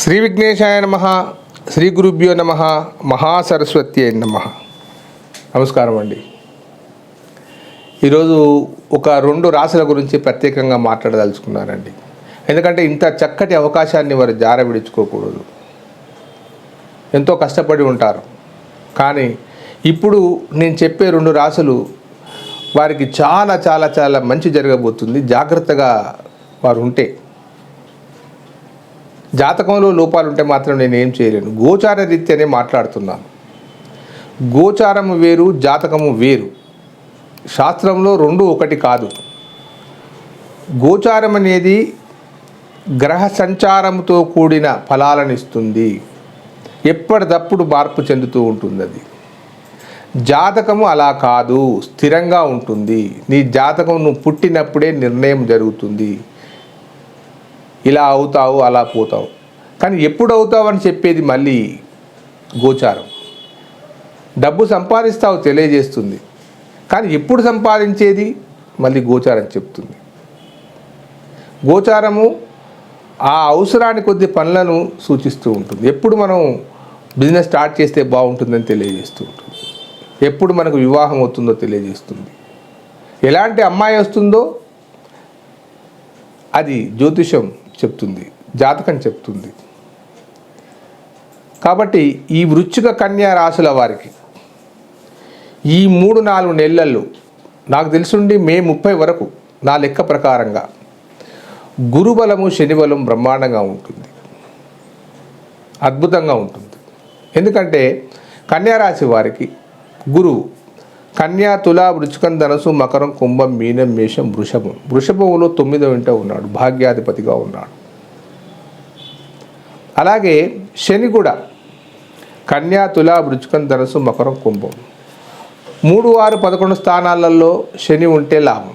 శ్రీ విఘ్నేశాయ నమ శ్రీ గురుభ్యో నమ మహాసరస్వతి అయిన నమ. నమస్కారం అండి. ఈరోజు ఒక రెండు రాశుల గురించి ప్రత్యేకంగా మాట్లాడదలుచుకున్నానండి. ఎందుకంటే ఇంత చక్కటి అవకాశాన్ని వారు జార విడుచుకోకూడదు ఎంతో కష్టపడి ఉంటారు. కానీ ఇప్పుడు నేను చెప్పే రెండు రాశులు వారికి చాలా చాలా చాలా మంచి జరగబోతుంది. జాగ్రత్తగా వారు ఉంటే జాతకంలో లోపాలు ఉంటే మాత్రం నేను ఏం చేయలేను. గోచార రీత్యానే మాట్లాడుతున్నాను గోచారము వేరు జాతకము వేరు. శాస్త్రంలో రెండు ఒకటి కాదు. గోచారం అనేది గ్రహ సంచారంతో కూడిన ఫలాలను ఇస్తుంది ఎప్పటిదప్పుడు మార్పు చెందుతూ ఉంటుంది అది జాతకము అలా కాదు స్థిరంగా ఉంటుంది. నీ జాతకం నువ్వు పుట్టినప్పుడే నిర్ణయం జరుగుతుంది. ఇలా అవుతావు అలా పోతావు. కానీ ఎప్పుడు అవుతావు అని చెప్పేది మళ్ళీ గోచారం. డబ్బు సంపాదిస్తావు తెలియజేస్తుంది. కానీ ఎప్పుడు సంపాదించేది? మళ్ళీ గోచారం చెప్తుంది. గోచారము ఆ అవసరాన్ని కొద్ది పనులను సూచిస్తూ ఉంటుంది. ఎప్పుడు మనం బిజినెస్ స్టార్ట్ చేస్తే బాగుంటుందని తెలియజేస్తూ ఉంటుంది. ఎప్పుడు మనకు వివాహం అవుతుందో తెలియజేస్తుంది. ఎలాంటి అమ్మాయి వస్తుందో అది జ్యోతిషం చెప్తుంది జాతకం చెప్తుంది. కాబట్టి ఈ వృచ్చిక కన్యా రాశుల వారికి ఈ మూడు నాలుగు నెలల్లో నాకు తెలుసుండి మే ముప్పై వరకు నా లెక్క ప్రకారంగా గురుబలము శనిబలం బ్రహ్మాండంగా ఉంటుంది. అద్భుతంగా ఉంటుంది. ఎందుకంటే కన్యారాశి వారికి గురువు కన్యా తుల వృచ్చికం ధనసు మకరం కుంభం మీనం మేషం వృషభం. వృషభంలో తొమ్మిదో ఇంట ఉన్నాడు. భాగ్యాధిపతిగా ఉన్నాడు. అలాగే శని కూడా కన్యా తుల వృచ్చికం ధనసు మకరం కుంభం. మూడు ఆరు పదకొండు స్థానాలలో శని ఉంటే లాభం.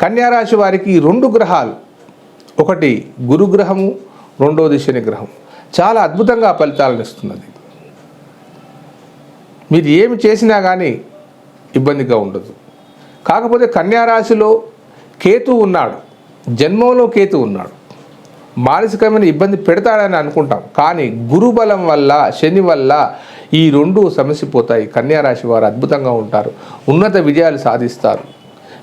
కన్యారాశి వారికి రెండు గ్రహాలు. ఒకటి గురుగ్రహము రెండవది శని గ్రహం చాలా అద్భుతంగా ఫలితాలను ఇస్తున్నది. మీరు ఏమి చేసినా కానీ ఇబ్బందిగా ఉండదు. కాకపోతే కన్యారాశిలో కేతు ఉన్నాడు. జన్మంలో కేతు ఉన్నాడు. మానసికమైన ఇబ్బంది పెడతాడని అనుకుంటాం. కానీ గురుబలం వల్ల శని వల్ల ఈ రెండు సమసిపోతాయి. కన్యారాశి వారు అద్భుతంగా ఉంటారు. ఉన్నత విజయాలు సాధిస్తారు.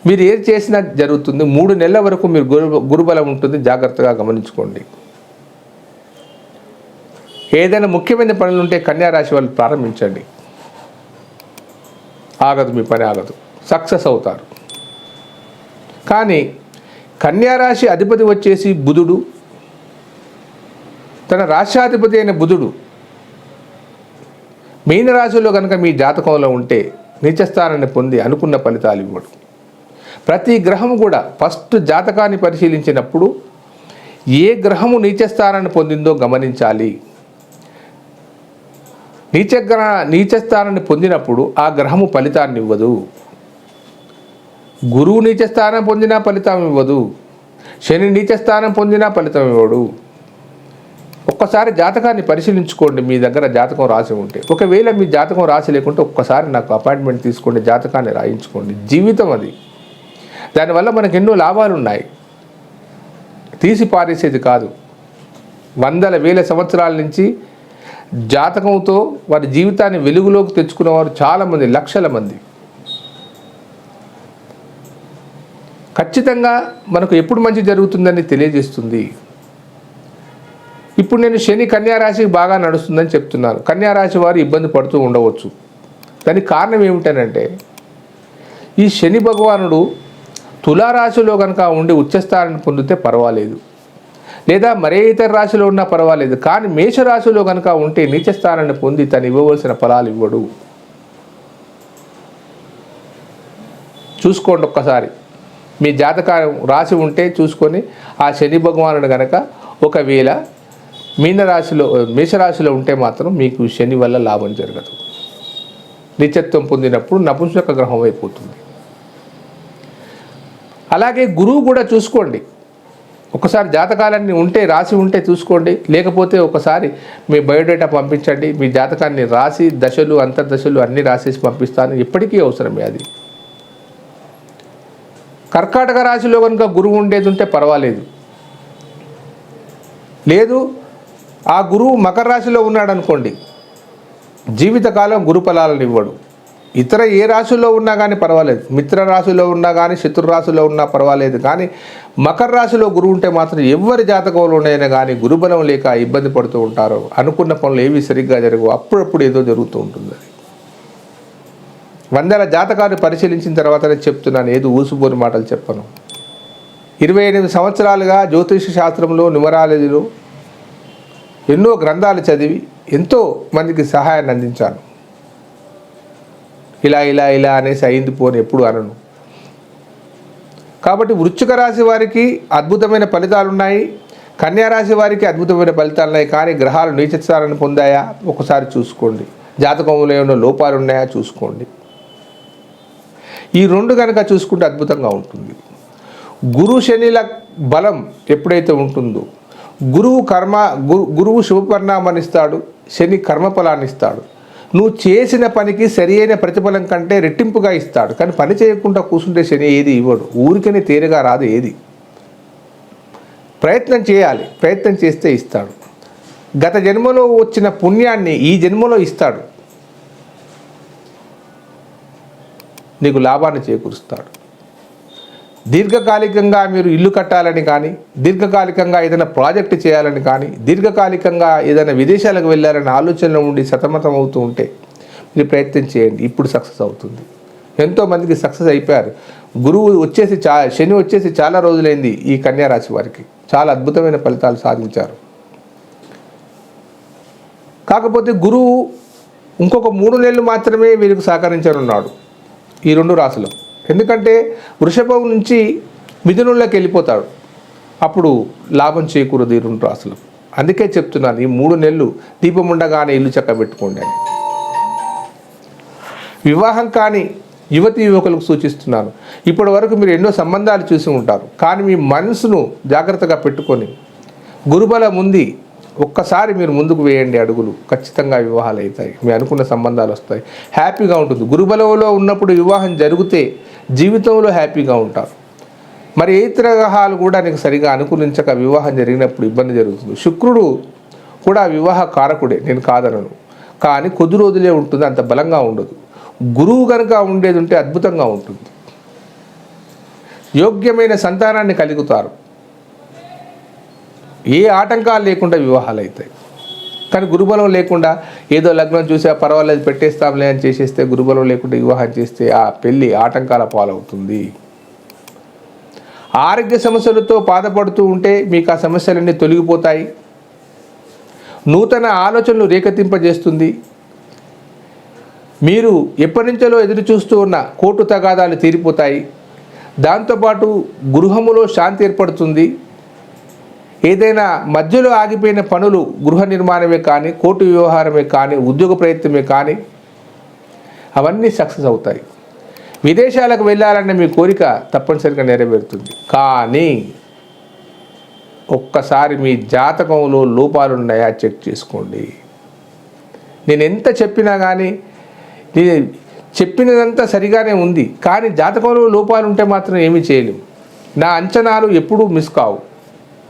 మీరు ఏది చేసినా జరుగుతుంది. మూడు నెలల వరకు మీరు గురు గురుబలం ఉంటుంది. జాగ్రత్తగా గమనించుకోండి. ఏదైనా ముఖ్యమైన పనులు ఉంటే కన్యారాశి వాళ్ళు ప్రారంభించండి. ఆగదు మీ పని ఆగదు. సక్సెస్ అవుతారు. కానీ కన్యారాశి అధిపతి వచ్చేసి బుధుడు. తన రాష్ట్రాధిపతి అయిన బుధుడు. మీనరాశిలో కనుక మీ జాతకంలో ఉంటే నీచస్థానాన్ని పొంది అనుకున్న ఫలితాలు ఇవ్వడు. ప్రతి గ్రహం కూడా ఫస్ట్ జాతకాన్ని పరిశీలించినప్పుడు ఏ గ్రహము నీచస్థానాన్ని పొందిందో గమనించాలి. నీచగ్రహ నీచస్థానాన్ని పొందినప్పుడు ఆ గ్రహము ఫలితాన్ని ఇవ్వదు. గురువు నీచస్థానం పొందినా ఫలితం ఇవ్వదు. శని నీచస్థానం పొందినా ఫలితం ఇవ్వడు. ఒక్కసారి జాతకాన్ని పరిశీలించుకోండి మీ దగ్గర జాతకం రాసి ఉంటే. ఒకవేళ మీ జాతకం రాసి లేకుంటే ఒక్కసారి నాకు అపాయింట్మెంట్ తీసుకోండి జాతకాన్ని రాయించుకోండి. జీవితం అది. దానివల్ల మనకు ఎన్నో లాభాలు ఉన్నాయి తీసి పారేసేది కాదు. వందల వేల సంవత్సరాల నుంచి జాతకంతో వారి జీవితాన్ని వెలుగులోకి తెచ్చుకునేవారు చాలామంది లక్షల మంది. ఖచ్చితంగా మనకు ఎప్పుడు మంచి జరుగుతుందని తెలియజేస్తుంది. ఇప్పుడు నేను శని కన్యారాశికి బాగా నడుస్తుందని చెప్తున్నాను. కన్యారాశి వారు ఇబ్బంది పడుతూ ఉండవచ్చు. దానికి కారణం ఏమిటనంటే ఈ శని భగవానుడు తులారాశిలో కనుక ఉండి ఉచ్చస్థానాన్ని పొందితే పర్వాలేదు. లేదా మరే ఇతర రాశిలో ఉన్నా పర్వాలేదు కానీ మేషరాశిలో కనుక ఉంటే నీచస్థానాన్ని పొంది తను ఇవ్వవలసిన ఫలాలు ఇవ్వడు. చూసుకోండి ఒక్కసారి. మీ జాతకారం రాసి ఉంటే చూసుకొని ఆ శని భగవానుడు కనుక ఒకవేళ మీనరాశిలో మేషరాశిలో ఉంటే మాత్రం మీకు శని వల్ల లాభం జరగదు. నిత్యత్వం పొందినప్పుడు నపుంసక గ్రహం అయిపోతుంది. అలాగే గురువు కూడా చూసుకోండి. ఒకసారి జాతకాలన్నీ ఉంటే రాసి ఉంటే చూసుకోండి. లేకపోతే ఒకసారి మీ బయోడేటా పంపించండి. మీ జాతకాన్ని రాసి దశలు అంతర్దశలు అన్నీ రాసేసి పంపిస్తాను. ఎప్పటికీ అవసరమే అది. కర్కాటక రాశిలో కనుక గురువు ఉండేది ఉంటే పర్వాలేదు. లేదు ఆ గురువు మకర రాశిలో ఉన్నాడు అనుకోండి జీవితకాలం గురు ఫలాలను ఇవ్వడు. ఇతర ఏ రాశిలో ఉన్నా కానీ పర్వాలేదు. మిత్ర రాశిలో ఉన్నా కానీ శత్రు రాశిలో ఉన్నా పర్వాలేదు. కానీ మకర రాశిలో గురువు ఉంటే మాత్రం ఎవరి జాతకంలో ఉన్నాయని కానీ గురుబలం లేక ఇబ్బంది పడుతూ ఉంటారో. అనుకున్న పనులు ఏవి సరిగ్గా జరగవు. అప్పుడప్పుడు ఏదో జరుగుతూ ఉంటుంది వందల జాతకాన్ని పరిశీలించిన తర్వాతనే చెప్తున్నాను. ఏదో ఊసుబోని మాటలు చెప్పను. ఇరవై ఎనిమిది సంవత్సరాలుగా జ్యోతిష శాస్త్రంలో న్యూమరాలజీలో ఎన్నో గ్రంథాలు చదివి ఎంతో మందికి సహాయాన్ని అందించాను. ఇలా ఇలా ఇలా అనేసి అయింది పోని ఎప్పుడు అనను. కాబట్టి వృశ్చిక రాశి వారికి అద్భుతమైన ఫలితాలు ఉన్నాయి కన్యా రాశి వారికి అద్భుతమైన ఫలితాలు ఉన్నాయి కానీ గ్రహాలు నీచత్సారాన్ని పొందాయా? ఒకసారి చూసుకోండి. జాతకంలో ఏమైనా లోపాలు ఉన్నాయా చూసుకోండి. ఈ రెండు కనుక చూసుకుంటే అద్భుతంగా ఉంటుంది. గురు శనిల బలం ఎప్పుడైతే ఉంటుందో గురువు కర్మ గురు గురువు శుభపరిణామాన్ని ఇస్తాడు. శని కర్మఫలాన్ని ఇస్తాడు. నువ్వు చేసిన పనికి సరి అయిన ప్రతిఫలం కంటే రెట్టింపుగా ఇస్తాడు. కానీ పని చేయకుండా కూర్చుంటే శని ఏది ఇవ్వడు. ఊరికనే తేలిగా రాదు ఏది. ప్రయత్నం చేయాలి. ప్రయత్నం చేస్తే ఇస్తాడు. గత జన్మలో వచ్చిన పుణ్యాన్ని ఈ జన్మలో ఇస్తాడు. నీకు లాభాన్ని చేకూరుస్తాడు. దీర్ఘకాలికంగా మీరు ఇల్లు కట్టాలని కానీ దీర్ఘకాలికంగా ఏదైనా ప్రాజెక్ట్ చేయాలని కానీ దీర్ఘకాలికంగా ఏదైనా విదేశాలకు వెళ్ళాలని ఆలోచనలో ఉండి సతమతం అవుతూ ఉంటే మీరు ప్రయత్నం చేయండి. ఇప్పుడు సక్సెస్ అవుతుంది. ఎంతోమందికి సక్సెస్ అయిపోయారు. గురువు వచ్చేసి చా శని వచ్చేసి చాలా రోజులైంది ఈ కన్యా రాశి వారికి. చాలా అద్భుతమైన ఫలితాలు సాధించారు. కాకపోతే గురువు ఇంకొక మూడు నెలలు మాత్రమే వీరికి సహకరించనున్నాడు ఈ రెండు రాశులు. ఎందుకంటే వృషభం నుంచి మిథునంలోకి వెళ్ళిపోతాడు. అప్పుడు లాభం చేకూరదు ఈ రెండు అందుకే చెప్తున్నాను ఈ మూడు నెలలు దీపం ఉండగానే ఇల్లు చక్క పెట్టుకోండి అని. వివాహం కాని యువతి యువకులకు సూచిస్తున్నాను. ఇప్పటి వరకు మీరు ఎన్నో సంబంధాలు చూసి ఉంటారు. కానీ మీ మనసును జాగ్రత్తగా పెట్టుకొని గురుబలం ఉంది ఒక్కసారి మీరు ముందుకు వేయండి అడుగులు. ఖచ్చితంగా వివాహాలు అవుతాయి. మీ అనుకున్న సంబంధాలు వస్తాయి. హ్యాపీగా ఉంటుంది. గురుబలంలో ఉన్నప్పుడు వివాహం జరిగితే జీవితంలో హ్యాపీగా ఉంటారు. మరి ఏ ఇతర గ్రహాలు కూడా నీకు సరిగా అనుకూలించక వివాహం జరిగినప్పుడు ఇబ్బంది జరుగుతుంది. శుక్రుడు కూడా వివాహ కారకుడే నేను కాదనను. కానీ కొద్ది రోజులే ఉంటుంది అంత బలంగా ఉండదు. గురువు కనుక ఉండేది ఉంటే అద్భుతంగా ఉంటుంది. యోగ్యమైన సంతానాన్ని కలుగుతారు. ఏ ఆటంకాలు లేకుండా వివాహాలు అవుతాయి. కానీ గురుబలం లేకుండా ఏదో లగ్నం చూసా పర్వాలేదు పెట్టేస్తాంలే అని చేసేస్తే గురుబలం లేకుండా వివాహం చేస్తే ఆ పెళ్ళి ఆటంకాల పాలవుతుంది. ఆరోగ్య సమస్యలతో బాధపడుతూ ఉంటే మీకు ఆ సమస్యలన్నీ తొలగిపోతాయి. నూతన ఆలోచనలు రేకెత్తింపజేస్తుంది. మీరు ఎప్పటి నుంచో ఎదురు చూస్తూ ఉన్న కోర్టు తగాదాలు తీరిపోతాయి. దాంతోపాటు గృహములో శాంతి ఏర్పడుతుంది. ఏదైనా మధ్యలో ఆగిపోయిన పనులు గృహ నిర్మాణమే కానీ కోర్టు వ్యవహారమే కానీ ఉద్యోగ ప్రయత్నమే కానీ అవన్నీ సక్సెస్ అవుతాయి. విదేశాలకు వెళ్ళాలన్న మీ కోరిక తప్పనిసరిగా నెరవేరుతుంది. కానీ ఒక్కసారి మీ జాతకంలో లోపాలు ఉన్నాయా చెక్ చేసుకోండి. నేను ఎంత చెప్పినా కానీ నేను చెప్పినదంతా సరిగానే ఉంది. కానీ జాతకంలో లోపాలు ఉంటే మాత్రం ఏమీ చేయలేము నా అంచనాలు ఎప్పుడూ మిస్ కావు.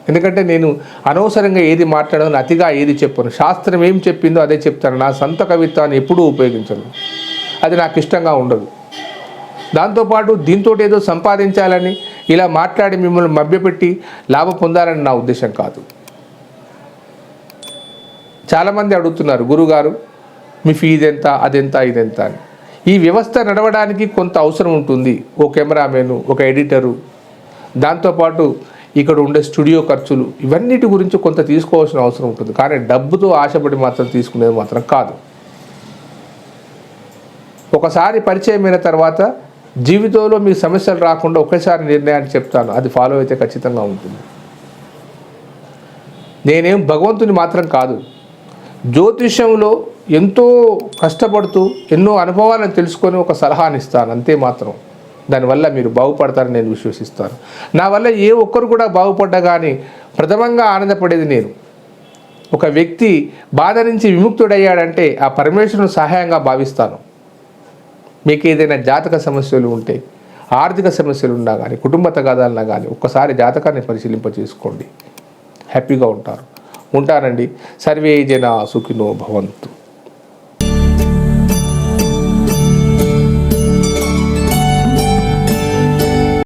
ఎందుకంటే నేను అనవసరంగా ఏది మాట్లాడను అతిగా ఏది చెప్పను. శాస్త్రం ఏం చెప్పిందో అదే చెప్తాను. నా సొంత కవిత్వాన్ని ఎప్పుడూ ఉపయోగించను. అది నాకు ఇష్టంగా ఉండదు. దాంతోపాటు దీంతో ఏదో సంపాదించాలని ఇలా మాట్లాడి మిమ్మల్ని మభ్యపెట్టి లాభం పొందాలని నా ఉద్దేశం కాదు. చాలామంది అడుగుతున్నారు గురుగారు మీ ఫీజు ఎంత అదెంత ఇదెంత? అని. ఈ వ్యవస్థ నడవడానికి కొంత అవసరం ఉంటుంది. ఓ కెమెరామెన్ ఒక ఎడిటరు. దాంతోపాటు ఇక్కడ ఉండే స్టూడియో ఖర్చులు ఇవన్నిటి గురించి కొంత తీసుకోవాల్సిన అవసరం ఉంటుంది. కానీ డబ్బుతో ఆశపడి మాత్రం తీసుకునేది మాత్రం కాదు. ఒకసారి పరిచయమైన తర్వాత జీవితంలో మీకు సమస్యలు రాకుండా ఒకేసారి నిర్ణయాన్ని చెప్తాను. అది ఫాలో అయితే ఖచ్చితంగా ఉంటుంది. నేనేం భగవంతుని మాత్రం కాదు. జ్యోతిష్యంలో ఎంతో కష్టపడుతూ ఎన్నో అనుభవాలను తెలుసుకొని ఒక సలహాని ఇస్తాను. అంతే మాత్రం. దానివల్ల మీరు బాగుపడతారని నేను విశ్వసిస్తాను. నా వల్ల ఏ ఒక్కరు కూడా బాగుపడ్డా కానీ ప్రథమంగా ఆనందపడేది నేను. ఒక వ్యక్తి బాధ నుంచి విముక్తుడయ్యాడంటే ఆ పరమేశ్వరుని సహాయంగా భావిస్తాను. మీకు ఏదైనా జాతక సమస్యలు ఉంటే ఆర్థిక సమస్యలు ఉన్నా కానీ కుటుంబ తగాదాలన్నా కానీ ఒక్కసారి జాతకాన్ని పరిశీలింప చేసుకోండి హ్యాపీగా ఉంటారు. ఉంటానండి. సర్వే జన సుఖినో భవంతు.